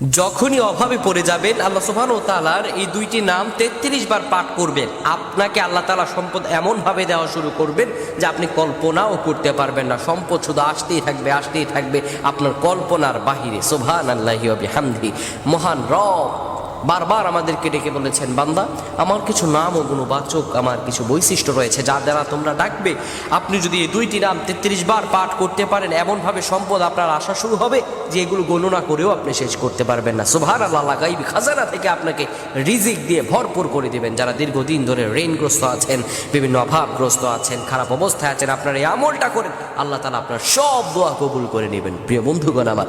যখনই অভাবে পড়ে যাবেন, আল্লাহ সুবহান ও তালার এই দুইটি নাম তেত্রিশ বার পাঠ করবেন। আপনাকে আল্লাহ তালা সম্পদ এমনভাবে দেওয়া শুরু করবেন যে আপনি কল্পনাও করতে পারবেন না। সম্পদ শুধু আসতেই থাকবে আসতেই থাকবে আপনার কল্পনার বাহিরে। সোভান আল্লাহি হামদি মহান রব। বারবার আমাদেরকে ডেকে বলেছেন, বান্দা, আমার কিছু নাম ও গুণবাচক, আমার কিছু বৈশিষ্ট্য রয়েছে যা দ্বারা তোমরা ডাকবে। আপনি যদি এই দুইটি নাম তেত্রিশ বার পাঠ করতে পারেন, এমনভাবে সম্পদ আপনার আসা শুরু হবে যে এগুলো গণনা করেও আপনি শেষ করতে পারবেন না। সোভার আল্লাহ গাইবি খাজানা থেকে আপনাকে রিজিক দিয়ে ভরপুর করে দিবেন যারা দীর্ঘদিন ধরে ঋণগ্রস্ত আছেন, বিভিন্ন অভাবগ্রস্ত আছেন, খারাপ অবস্থায় আছেন, আপনার এই আমলটা করেন, আল্লাহ তালা আপনার সব দোয়া কবুল করে নেবেন। প্রিয় বন্ধুগণ আমার,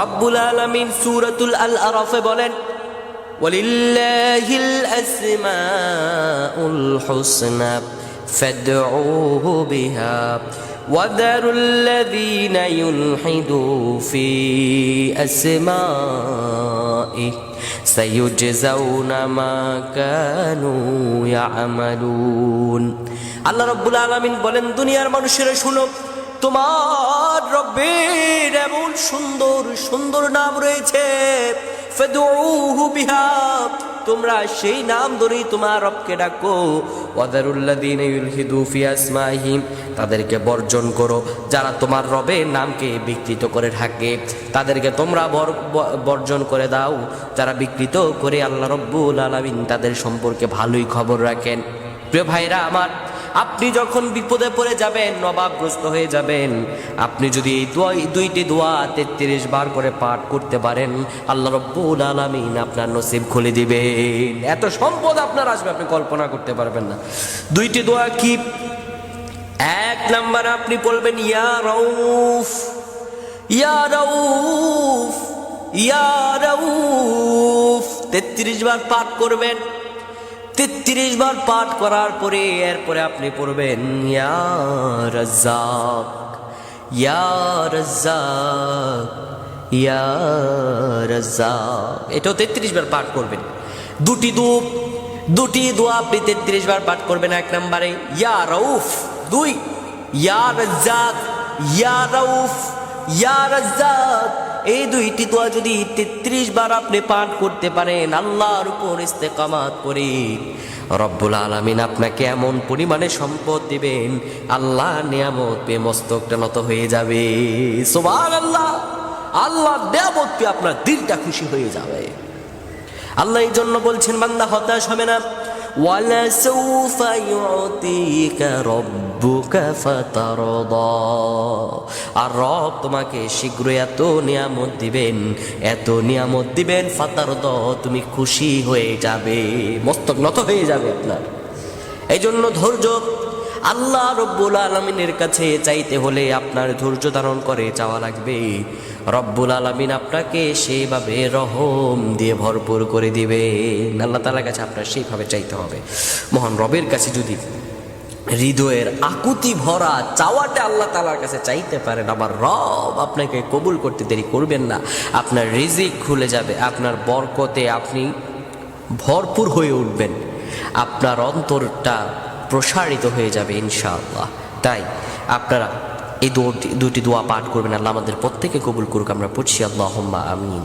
রব্বুল আলমিন সুরাতুল আল আরফে বলেন ولله الأسماء الحسنى فادعوه بها وذروا الذين يلحدوا في أسمائه سيجزون ما كانوا يعملون আল্লাহ রব্বুল আলমিন বলেন দুনিয়ার মানুষেরা শুনো তোমার রব্বের এমন সুন্দর সুন্দর নাম রয়েছে ফাদউহু বিহা তোমরা সেই নাম ধরেই তোমার রবকে ডাকো। তাদেরকে বর্জন করো। যারা তোমার রবের নামকে বিকৃত করে থাকে, তাদেরকে তোমরা বর্জন করে দাও। যারা বিকৃত করে আল্লাহ রব্বুল আলামিন তাদের সম্পর্কে ভালোই খবর রাখেন। প্রিয় ভাইরা আমার আপনি যখন বিপদে পড়ে যাবেন, নবাবগ্রস্ত হয়ে যাবেন, আপনি যদি এই দুইটি দোয়া তেত্রিশ বার করে পাঠ করতে পারেন, আল্লাহ রব্বুল আলামিন আপনার নসিব খুলে দিবেন। এত সম্পদ আপনার আসবে, আপনি কল্পনা করতে পারবেন না। দুইটি দোয়া কি? এক নাম্বার আপনি বলবেন, ইয়া রউফ ইয়া রউফ ইয়া রউফ। তেত্রিশ বার পাঠ করবেন তেত্রিশ বার পাঠ করার পরে এরপরে আপনি পড়বেন, ইয়া এটাও তেত্রিশ বার পাঠ করবেন। দুটি দূপ দুটি দোয়া আপনি তেত্রিশ বার পাঠ করবেন এক নম্বরে, ইয়া রউফ। দুই, ইয়া রাজ্জাক, ইয়া রউফ। এই দুইটি দোয়া যদি তেত্রিশ বার আপনি পাঠ করতে পারেন, আল্লাহর উপর ইস্তেকামাত করে। রব্বুল আলমিন আপনাকে এমন পরিমাণে সম্পদ দিবেন আল্লাহ নিয়ামত পে মস্তকটা নত হয়ে যাবে। আল্লাহ আল্লাহ নিয়ামত পেয়ে আপনার দিলটা খুশি হয়ে যাবে। আল্লাহ এই জন্য বলছেন, বান্দা হতাশ হবে না। وَلَسَوْفَ يُعْطِيكَ رَبُّكَ فَتَرْضَى আর রব তোমাকে শীঘ্রই এত নিয়ামত দিবেন এত নিয়ামত দিবেন ফাতারদ তুমি খুশি হয়ে যাবে মস্তক নত হয়ে যাবে আপনার এই জন্য ধৈর্য আল্লাহ রব্বুল আলমিনের কাছে চাইতে হলে আপনার ধৈর্য ধারণ করে চাওয়া লাগবে। রব্বুল আলমিন আপনাকে সেইভাবে রহম দিয়ে ভরপুর করে দিবে আল্লাহ তালার কাছে আপনার সেইভাবে চাইতে হবে। মহান রবের কাছে যদি হৃদয়ের আকুতি ভরা চাওয়াটা আল্লাহ তালার কাছে চাইতে পারেন আমার রব আপনাকে কবুল করতে দেরি করবেন না। আপনার রিজিক খুলে যাবে, আপনার বরকতে আপনি ভরপুর হয়ে উঠবেন। আপনার অন্তরটা প্রসারিত হয়ে যাবে ইনশাআল্লাহ। তাই আপনারা এই দুটি দোয়া পাঠ করবেন, আল্লাহ আমাদের প্রত্যেকে কবুল করুক, আমরা পড়ছি আল্লাহ আমিন।